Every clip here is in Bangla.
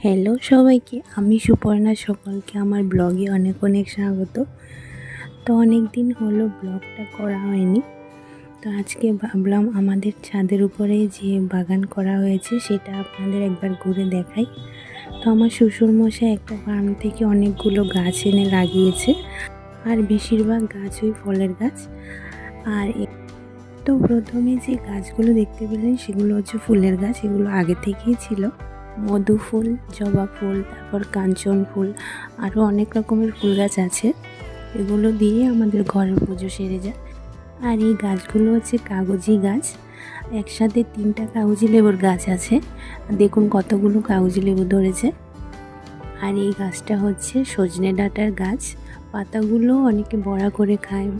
হ্যালো সবাইকে, আমি সুপর্ণা সকলকে আমার ব্লগে অনেক অনেক স্বাগত। তো অনেক দিন হলো ব্লগটা করা হয়নি। তো আজকে ভাবলাম আমাদের ছাদের উপরে যে বাগান করা হয়েছে সেটা আপনাদের একবার ঘুরে দেখাই। তো আমার শ্বশুরমশাই একটা ফার্ম থেকে অনেকগুলো গাছ এনে লাগিয়েছে। আর বেশিরভাগ গাছ ওই ফলের গাছ। আর তো প্রথমে যে গাছগুলো দেখতে পেলেন সেগুলো হচ্ছে ফুলের গাছ, এগুলো আগে থেকেই ছিল। মধু ফুল, জবা ফুল, তারপর কাঞ্চন ফুল আরও অনেক রকমের ফুল গাছ আছে। এগুলো দিয়ে আমাদের ঘরের পুজো সেরে যায়। আর এই গাছগুলো হচ্ছে কাগজি গাছ। একসাথে তিনটা কাগজি লেবুর গাছ আছে। দেখুন কতগুলো কাগজি লেবু ধরেছে। আর এই গাছটা হচ্ছে সজনে ডাঁটার গাছ। পাতাগুলো অনেকে বড়া করে খায়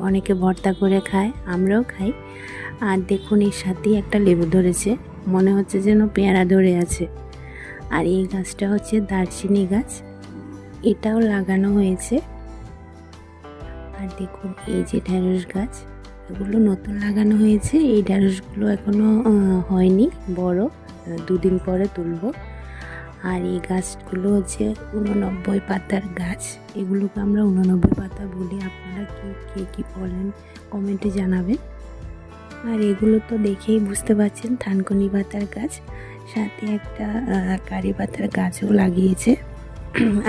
অনেকে ভর্তা করে খায়, আমরাও খাই। আর দেখুন এর সাথেই একটা লেবু ধরেছে। মনে হচ্ছে যেন পেয়ারা ধরে আছে। আর এই গাছটা হচ্ছে দারচিনি গাছ। এটাও লাগানো হয়েছে। আর দেখুন, এই যে ঢ্যাঁড়স গাছ, এগুলো নতুন লাগানো হয়েছে। এই ঢ্যাঁড়সগুলো এখনও হয়নি, বড়। দুদিন পরে তুলবো। আর এই গাছগুলো হচ্ছে উননব্বই পাতার গাছ। এগুলোকে আমরা উননব্বই পাতা বলি। আপনারা কি, কে কী বলেন, কমেন্টে জানাবেন। আর এগুলো তো দেখেই বুঝতে পারছেন, থানকুনি পাতার গাছ, সাথে একটা কারি পাতার গাছও লাগিয়েছে।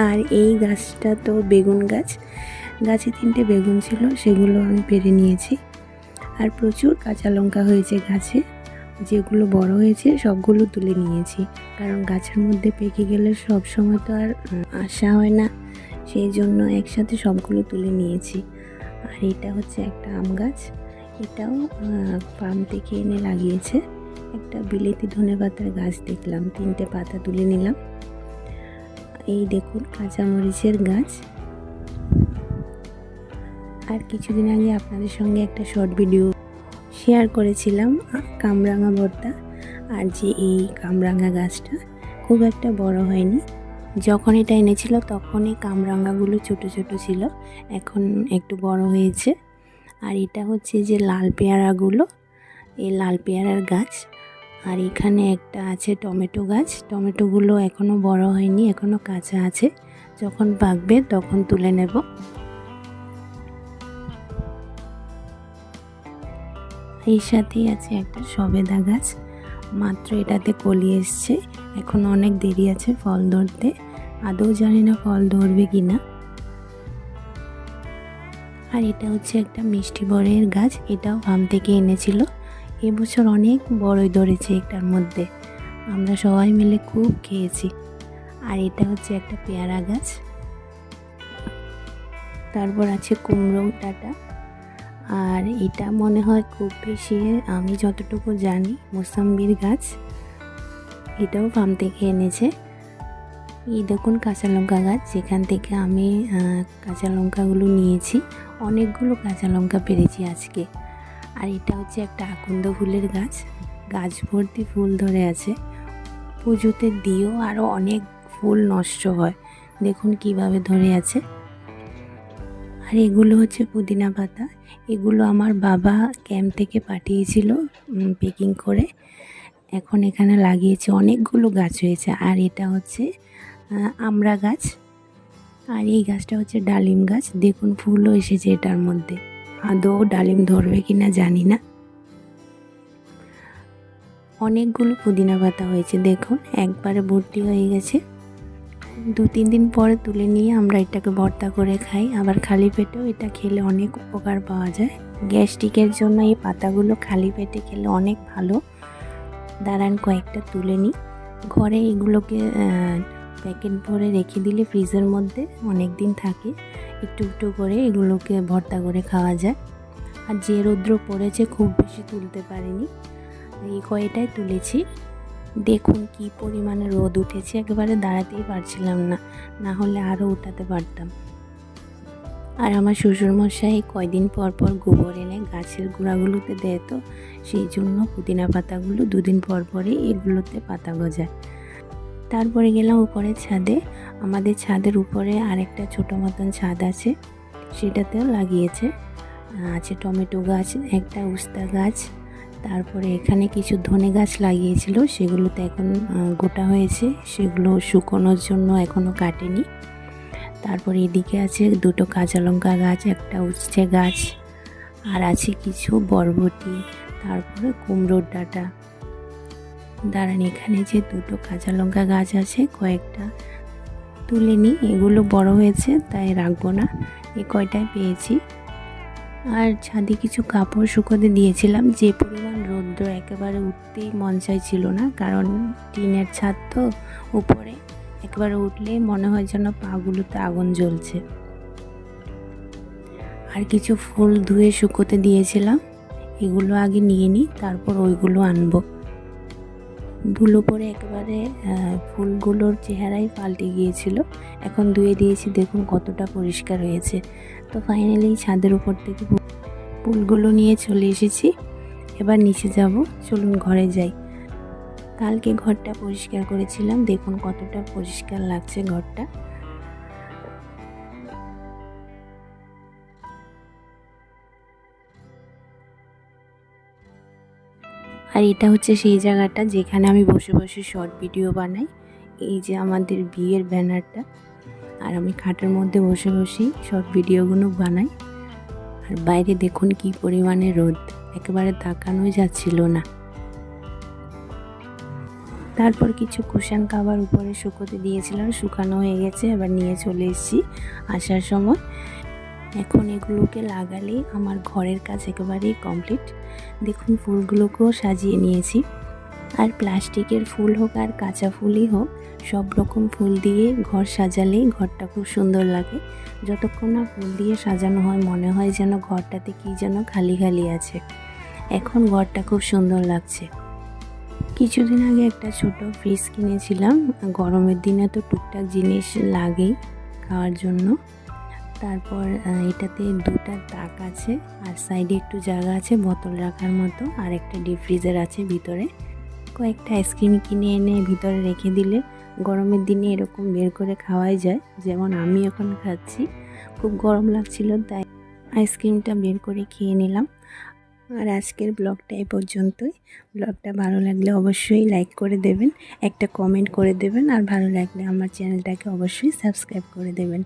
আর এই গাছটা তো বেগুন গাছ, গাছে তিনটে বেগুন ছিল, সেগুলো আমি পেরে নিয়েছি। আর প্রচুর কাঁচা লঙ্কা হয়েছে গাছে, যেগুলো বড় হয়েছে সবগুলো তুলে নিয়েছি। কারণ গাছের মধ্যে পেকে গেলে সব সময় তো আর আসা হয় না, সেই জন্য একসাথে সবগুলো তুলে নিয়েছি। আর এটা হচ্ছে একটা আম গাছ। এটাও ফার্ম থেকে এনে লাগিয়েছে। একটা বিলেতি ধনে পাতার গাছ দেখলাম, তিনটে পাতা তুলে নিলাম। এই দেখুন, কাঁচামরিচের গাছ। আর কিছুদিন আগে আপনাদের সঙ্গে একটা শর্ট ভিডিও শেয়ার করেছিলাম, কামরাঙা ভর্তা। আর যে এই কামরাঙা গাছটা খুব একটা বড় হয়নি। যখন এটা এনেছিল তখন এই কামরাঙাগুলো ছোট ছোট ছিল, এখন একটু বড় হয়েছে। আর এটা হচ্ছে যে লাল পেয়ারাগুলো, এই লাল পেয়ারার গাছ। আর এখানে একটা আছে টমেটো গাছ। টমেটোগুলো এখনও বড় হয়নি এখনও কাঁচা আছে। যখন পাকবে তখন তুলে নেব। এই সাথেই আছে একটা সবেদা গাছ। মাত্র এটাতে কলি এসছে। এখন অনেক দেরি আছে ফল ধরতে। আদৌ জানি না ফল ধরবে কি না আর এটা হচ্ছে একটা মিষ্টি বরের গাছ, এটাও ফার্ম থেকে এনেছিল। এবছর অনেক বড়ই ধরেছে এটার মধ্যে। আমরা সবাই মিলে খুব খেয়েছি। আর এটা হচ্ছে একটা পেয়ারা গাছ। তারপর আছে কুমড়ো ডাটা। আর এটা মনে হয় খুব বেশি, আমি যতটুকু জানি, মোসাম্বির গাছ। এটাও ফার্ম থেকে এনেছে। এই দেখুন কাঁচা লঙ্কা গাছ, যেখান থেকে আমি কাঁচা লঙ্কাগুলো নিয়েছি। অনেকগুলো কাঁচা লঙ্কা পেরেছি আজকে। আর এটা হচ্ছে একটা আকন্দ ফুলের গাছ। গাছ ভর্তি ফুল ধরে আছে। পুজোতে দিয়েও আরও অনেক ফুল নষ্ট হয়। দেখুন কীভাবে ধরে আছে। আর এগুলো হচ্ছে পুদিনা পাতা। এগুলো আমার বাবা ক্যাম্প থেকে পাঠিয়েছিল পেকিং করে। এখন এখানে লাগিয়েছে অনেকগুলো গাছ হয়েছে। আর এটা হচ্ছে আমরা গাছ। আর এই গাছটা হচ্ছে ডালিম গাছ। দেখুন, ফুলও এসেছে এটার মধ্যে। আদৌ ডালিম ধরবে কি না জানি না। অনেকগুলো পুদিনা পাতা হয়েছে, দেখুন, একবারে ভর্তি হয়ে গেছে। দু তিন দিন পরে তুলে নিয়ে আমরা এটাকে ভর্তা করে খাই। আবার খালি পেটেও এটা খেলে অনেক উপকার পাওয়া যায়। গ্যাস্ট্রিকের জন্য এই পাতাগুলো খালি পেটে খেলে অনেক ভালো। দাঁড়ান, কয়েকটা তুলে নিই। ঘরে এগুলোকে প্যাকেট ভরে রেখে দিলে ফ্রিজের মধ্যে অনেক দিন থাকে। একটু একটু করে এগুলোকে ভর্তা করে খাওয়া যায়। আর যে রৌদ্র পড়েছে খুব বেশি তুলতে পারিনি। এই কয়টাই তুলেছি। দেখুন কি পরিমাণে রোদ উঠেছে, একেবারে দাঁড়াতেই পারছিলাম না। না হলে আরও উঠাতে পারতাম। আর আমার শ্বশুরমশাই কয়দিন পর পর গোবর এনে গাছের গোড়াগুলোতে দেয় তো, সেই জন্য পুদিনা পাতাগুলো দুদিন পর পরে এগুলোতে পাতা গজায়। তারপরে গেলাম উপরে ছাদে। আমাদের ছাদের উপরে আরেকটা ছোটো মতন ছাদ আছে, সেটাতেও লাগিয়েছে। আছে টমেটো গাছ, একটা উস্তা গাছ, তারপরে এখানে কিছু ধনে গাছ লাগিয়েছিল, সেগুলোতে এখন গোটা হয়েছে। সেগুলো শুকোনোর জন্য এখনও কাটেনি। তারপরে এদিকে আছে দুটো কাঁচা লঙ্কা গাছ, একটা উচ্ছে গাছ, আর আছে কিছু বরবটি, তারপরে কুমড়োর ডাঁটা। দাঁড়ান, এখানে যে দুটো কাঁচা লঙ্কা গাছ আছে, কয়েকটা তুলে নিই। এগুলো বড় হয়েছে, তাই রাখব না। এই কয়টাই পেয়েছি? আর ছাদে কিছু কাপড় শুকোতে দিয়েছিলাম। যে পরিমাণ রৌদ্র একেবারে উঠতেই মন চাইছিল না, কারণ টিনের ছাদ তো উপরে। একবারে উঠলেই মনে হয় যেন পাগুলোতে আগুন জ্বলছে। আর কিছু ফুল ধুয়ে শুকোতে দিয়েছিলাম। এগুলো আগে নিয়ে নিই, তারপর ওইগুলো আনব। ধুলো পরে একেবারে ফুলগুলোর চেহারাই পাল্টে গিয়েছিল। এখন ধুয়ে দিয়েছি, দেখুন কতটা পরিষ্কার হয়েছে। তো ফাইনালি ছাদের উপর থেকে ফুলগুলো নিয়ে চলে এসেছি। এবার নিচে যাব, চলুন ঘরে যাই। কালকে ঘরটা পরিষ্কার করেছিলাম, দেখুন কতটা পরিষ্কার লাগছে ঘরটা। আর এটা হচ্ছে সেই জায়গাটা যেখানে আমি বসে বসে শর্ট ভিডিও বানাই। এই যে আমাদের বিয়ের ব্যানারটা। আর আমি খাটের মধ্যে বসে বসেই শর্ট ভিডিওগুলো বানাই। আর বাইরে দেখুন কি পরিমাণে রোদ। একেবারে তাকানোই যাচ্ছিল না। তারপর কিছু কুশান কাবার উপরে শুকোতে দিয়েছিলাম। শুকানো হয়ে গেছে, এবার নিয়ে চলে এসেছি আসার সময়। এখন এগুলোকে লাগালেই আমার ঘরের কাজ একেবারেই কমপ্লিট। দেখুন, ফুলগুলোকেও সাজিয়ে নিয়েছি। আর প্লাস্টিকের ফুল হোক আর কাঁচা ফুলই হোক, সব রকম ফুল দিয়ে ঘর সাজালেই ঘরটা খুব সুন্দর লাগে। যতক্ষণ না ফুল দিয়ে সাজানো হয়, মনে হয় যেন ঘরটাতে কি যেন খালি খালি আছে। এখন ঘরটা খুব সুন্দর লাগছে। কিছুদিন আগে একটা ছোট ফ্রিজ কিনেছিলাম। গরমের দিনে তো টুকটাক জিনিস লাগেই খাওয়ার জন্য। তারপর এটাতে দুটা তাক আছে। আর সাইডে একটু জায়গা আছে, বোতল রাখার মতো। আর একটা ডিপ ফ্রিজার আছে ভিতরে। কয়েকটা আইসক্রিম কিনে এনে ভিতরে রেখে দিলে গরমের দিনে এরকম বের করে খাওয়াই যায়। যেমন আমি এখন খাচ্ছি, খুব গরম লাগছিল, তাই আইসক্রিমটা বের করে খেয়ে নিলাম। আর আজকের ব্লগটা এই পর্যন্তই। ব্লগটা ভালো লাগলে অবশ্যই লাইক করে দেবেন, একটা কমেন্ট করে দেবেন। আর ভালো লাগলে আমার চ্যানেলটাকে অবশ্যই সাবস্ক্রাইব করে দেবেন।